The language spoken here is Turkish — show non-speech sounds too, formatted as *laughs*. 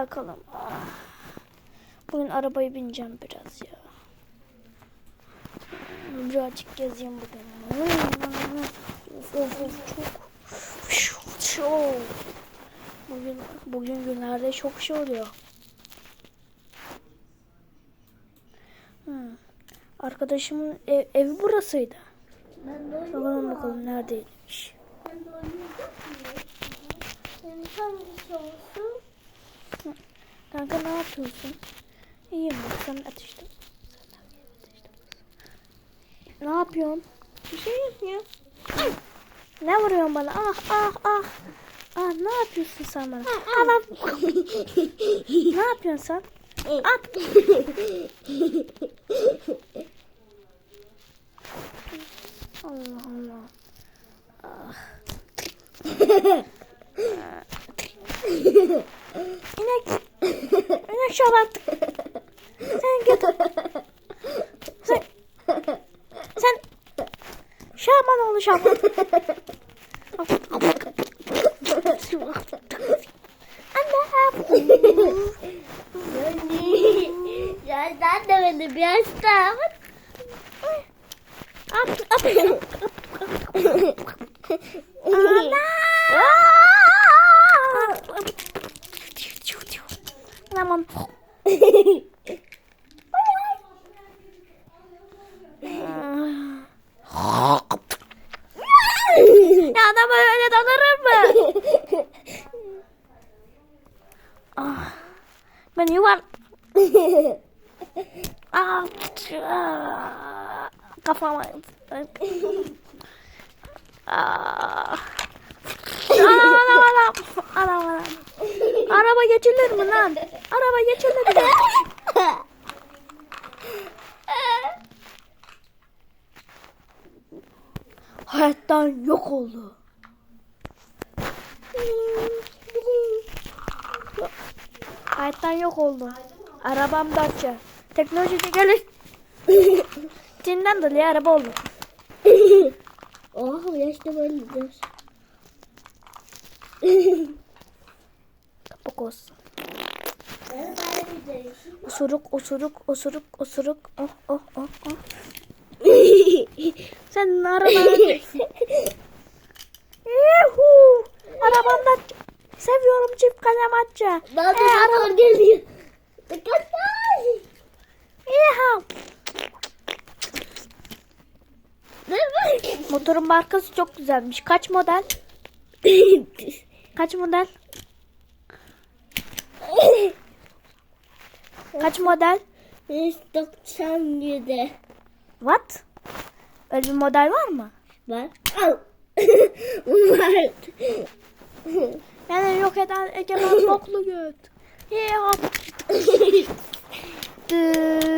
kalkalım. Bugün arabaya bineceğim biraz ya. Birazcık gezeyim bugün. Of of of çok. Çok. Bugün, bugün günlerde çok şey oluyor. Hı. Arkadaşımın ev, evi burasıydı. Bakalım bakalım neredeymiş. Ben de oynayacak mıyım? Senin hangisi olsun? Kanka ne yapıyorsun? İyiyim bak sen ateşte. Ne yapıyorsun? Bir şey yapmıyor. Ne vuruyorsun bana? Ah ah ah. Ah ne yapıyorsun sen bana? Ah, lan. ne yapıyorsun sen? At. Allah Allah. Ah. *laughs* İnek. İnek şabat. Sen git. Sen. Sen. Şaban oğlu Şaban. Anne. ya sen de beni bir hasta. At, at. Ana. Tamam. ya adam öyle dalanır mı? Ah, ben yuvar... Ah, ah, kafama... Ah. Lan? Araba geçilir mi? Hayattan yok oldu. Hayattan yok oldu. Arabam Dacia. Teknolojide gelir. Çin'den dolayı araba oldu. Oh yaşta böyle gidiyoruz. Kapak olsun. Osuruk, osuruk, osuruk, osuruk. Oh, oh, oh, oh. *laughs* Sen arabanı... Yuhu! Arabamda seviyorum çift kalem atça. Da Ee, araba- geliyor. Ne var? Motorun markası çok güzelmiş. Kaç model? *laughs* Kaç model? Kaç model? 197 What? Öyle bir model var mı? var. Al. *laughs* var. Yani yok eden egemen *laughs* boklu göt. Yeha! *laughs* Dıt.